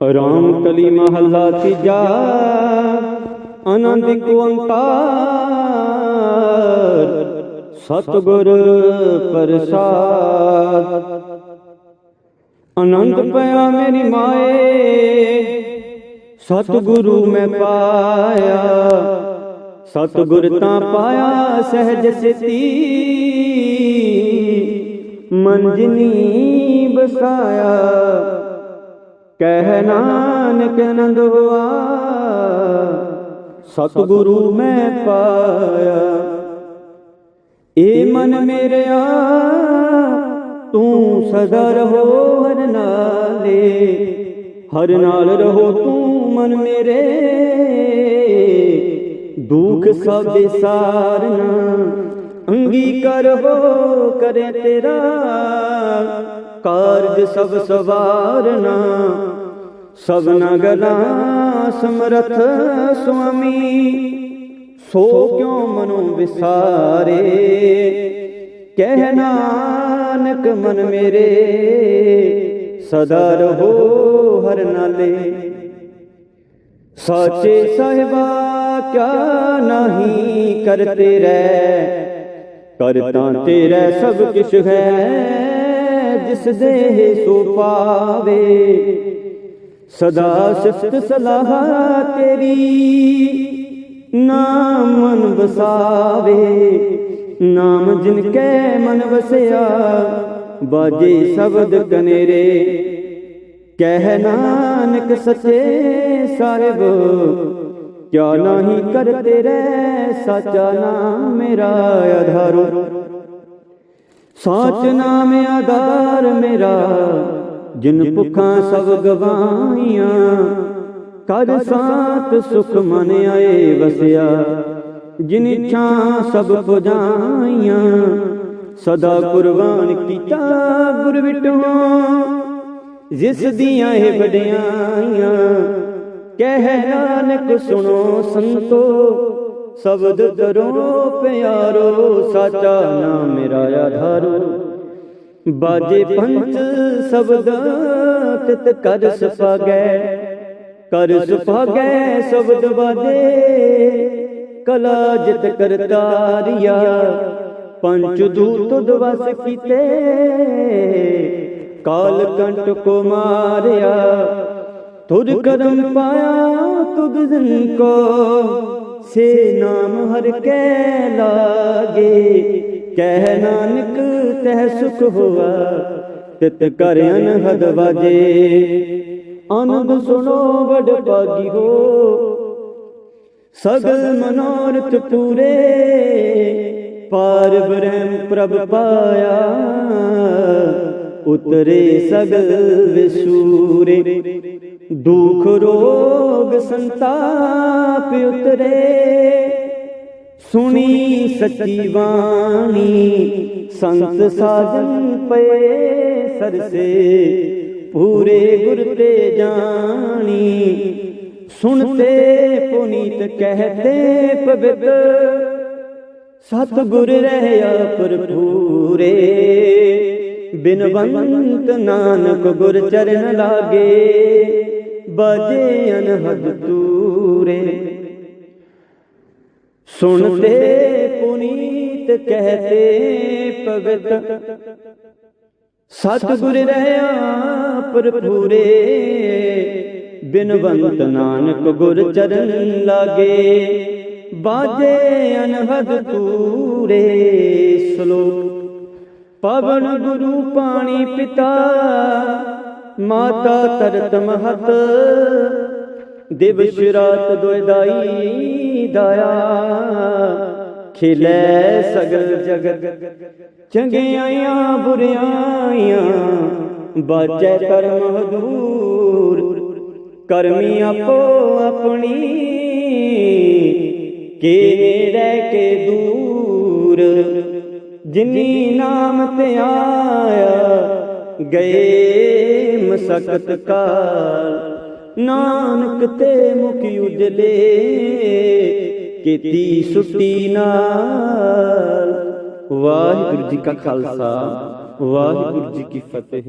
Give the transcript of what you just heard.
ਰਾਮ ਕਲੀ ਮਹੱਲਾ ਤੀਜਾ ਆਨੰਦ ਓੰਕਾਰ ਸਤਿਗੁਰ ਪ੍ਰਸਾਦ। ਆਨੰਦ ਪਿਆ ਮੇਰੀ ਮਾਏ ਸਤਿਗੁਰੂ ਮੈਂ ਪਾਇਆ। ਸਤਿਗੁਰ ਤਾਂ ਪਾਇਆ ਸਹਿਜ ਸਿਤੀ ਮੰਜਨੀ ਬਸਾਇਆ ਕਹਿ ਨਾਨਕ ਆਨੰਦ ਹੋਆ ਸਤਿਗੁਰੂ ਮੈਂ ਪਾਇਆ। ਏ ਮਨ ਮੇਰਿਆ, ਤੂੰ ਸਦਾ ਰਹੋ ਹਰ ਨਾਲੇ, ਹਰ ਨਾਲ ਰਹੋ ਤੂੰ ਮਨ ਮੇਰੇ। ਦੁੱਖ ਸਭ ਵਿਸਾਰਨਾ ਅੰਗੀਕਾਰ ਹੋ ਕਰੇ ਤੇਰਾ। ਕਾਰਜ ਸਭ ਸਵਾਰਨਾ ਸਭਨਾ ਗਲਾਂ ਸਮਰਥ ਸੁਆਮੀ। ਸੋ ਕਿਉ ਮਨੋ ਵਿਸਾਰੇ? ਕਹਿ ਨਾਨਕ ਮਨ ਮੇਰੇ, ਸਦਾ ਰਹੋ ਹਰ ਨਾਲੇ। ਸਾਚੇ ਸਾਹਿਬਾ, ਕਿਆ ਨਹੀਂ ਕਰਤੇ ਰਹਿ? ਕਰਤਾ ਤੇਰਾ ਸਭ ਕਿਛ ਹੈ, ਜਿਸ ਦੇ ਸੋ ਪਾਵੇ। ਸਦਾ ਸਿਫਤ ਸਲਾਹ ਤੇਰੀ। ਨਾਮ ਮਨ ਵਸਾਵੇ, ਨਾਮ ਜਿਨ ਕੈ ਮਨ ਵਸਿਆ, ਬਾਜੇ ਸ਼ਬਦ ਕਨੇਰੇ। ਕਹਿ ਨਾਨਕ ਸੱਚੇ ਸਾਹਿਬ ਕਿਆ ਨਹੀਂ ਕਰਤੇ ਰਹਿ ਸਾਚਾ ਨਾਮ ਮੇਰਾ ਆਧਾਰੋ। ਸਾਚ ਨਾਮ ਆਧਾਰ ਮੇਰਾ ਜਿਨ ਭੁੱਖਾਂ ਸਭ ਗਵਾਈਆਂ ਕਰ ਸਾਤ ਸੁਖ ਮਨ ਆਏ ਵਸਿਆ। ਜਿਨ ਇੱਛਾ ਸਭ ਪੁਜਾਈਆਂ ਸਦਾ ਕੁਰਬਾਨ ਕੀਤਾ ਗੁਰ ਵਿਟੋ ਜਿਸ ਦੀਆਂ ਇਹ ਵਡਿਆਈਆਂ ਕਹਿ ਨਾਨਕ ਸੁਣੋ ਸੰਤੋ। ਸ਼ਬਦ ਕਰੋ ਪਿਆਰੋ ਸਾਚਾ ਨਾਮ ਮੇਰਾ ਆਧਾਰੋ। ਬਾਜੇ ਪੰਚ ਸ਼ਬਦ ਤਿਤ ਕਰ ਸਪਾਗੈ, ਕਰ ਸੁਭਾਗੈ ਸ਼ਬਦ ਬਾਜੇ, ਕਲਾ ਜਿਤ ਕਰਤਾਰਿਆ ਪੰਚ ਦੂਤ ਦਵਸ ਕੀਤੇ, ਕਾਲ ਕੰਟ ਕੋ ਮਾਰਿਆ, ਤੁਧ ਕਰਮ ਪਾਇਆ ਤੁਧ ਜਨ ਕੋ, ਸੇ ਨਾਮ ਹਰ ਕੈ ਲਾਗੇ ਕਹਿ ਨਾਨਕ ਤਹਿ ਸੁਖ ਹੋਆ, ਤਿਤ ਕਰ ਅਨਹਦ ਵਾਜੇ। ਆਨੰਦ ਸੁਣੋ ਵਡ ਭਾਗੀ ਹੋ, ਸਗਲ ਮਨੋਰਥ ਪੂਰੇ। ਪਾਰ ਬ੍ਰਹਮ ਪ੍ਰਭ ਪਾਇਆ, ਉਤਰੇ ਸਗਲ ਵਿਸੂਰੇ। ਦੁਖ ਰੋਗ ਸੰਤਾਪ ਉਤਰੇ। ਸੁਣੀ ਸੱਚੀ ਬਾਣੀ। ਸੰਤ ਸਾਜਨ ਪਏ ਸਰਸੇ ਪੂਰੇ ਗੁਰ ਤੇ ਜਾਣੀ। ਸੁਣਤੇ ਪੁਨੀਤ ਕਹਤੇ ਪਵਿੱਤ। ਸਤ ਗੁਰ ਰਹਿਆ ਭਰਪੂਰੇ। ਬਿਨਵੰਤ ਨਾਨਕ ਗੁਰ ਚਰਨ ਲਾਗੇ। ਬਾਜੇ ਅਨਹਦ ਤੂਰੇ। ਸੁਣਤੇ ਪੁਨੀਤ ਕਹਤੇ ਪਵਿੱਤ ਸਤ ਗੁਰ ਰਹਿਆ ਭਰਪੂਰੇ। ਬਿਨਵੰਤ ਨਾਨਕ ਗੁਰ ਚਰਨ ਲਾਗੇ। ਬਾਜੇ ਅਨਹਦ ਤੂਰੇ ਸ਼ਲੋਕ। ਪਵਨ ਗੁਰੂ ਪਾਣੀ ਪਿਤਾ। ਮਾਤਾ ਤਰਤ ਮਹਤ ਦਿਵਸ ਰਾਤ ਦੁਇ ਦਾਈ ਦਾਇਆ। ਖਿਲੇ ਸਗਲ ਜਗਤ। ਚੰਗਿਆਈਆਂ ਬੁਰਿਆਈਆਂ ਬਾਜੈ ਕਰਮ ਹਦੂਰ। ਕਰਮੀ ਆਪੋ ਆਪਣੀ ਕੇ ਰਹਿ ਕੇ ਦੂਰ? ਜਿਨੀ ਨਾਮ ਤੇ ਆਇਆ ਗਏ ਮਸਕਤ ਕਾਲ। ਨਾਨਕ ਤੇ ਮੁਖ ਉਜਲੇ ਕੀਤੀ ਸੁੱਟੀ ਨਾਲ ਵਾਹਿਗੁਰੂ ਜੀ ਕਾ ਖਾਲਸਾ ਵਾਹਿਗੁਰੂ ਜੀ ਕੀ ਫਤਿਹ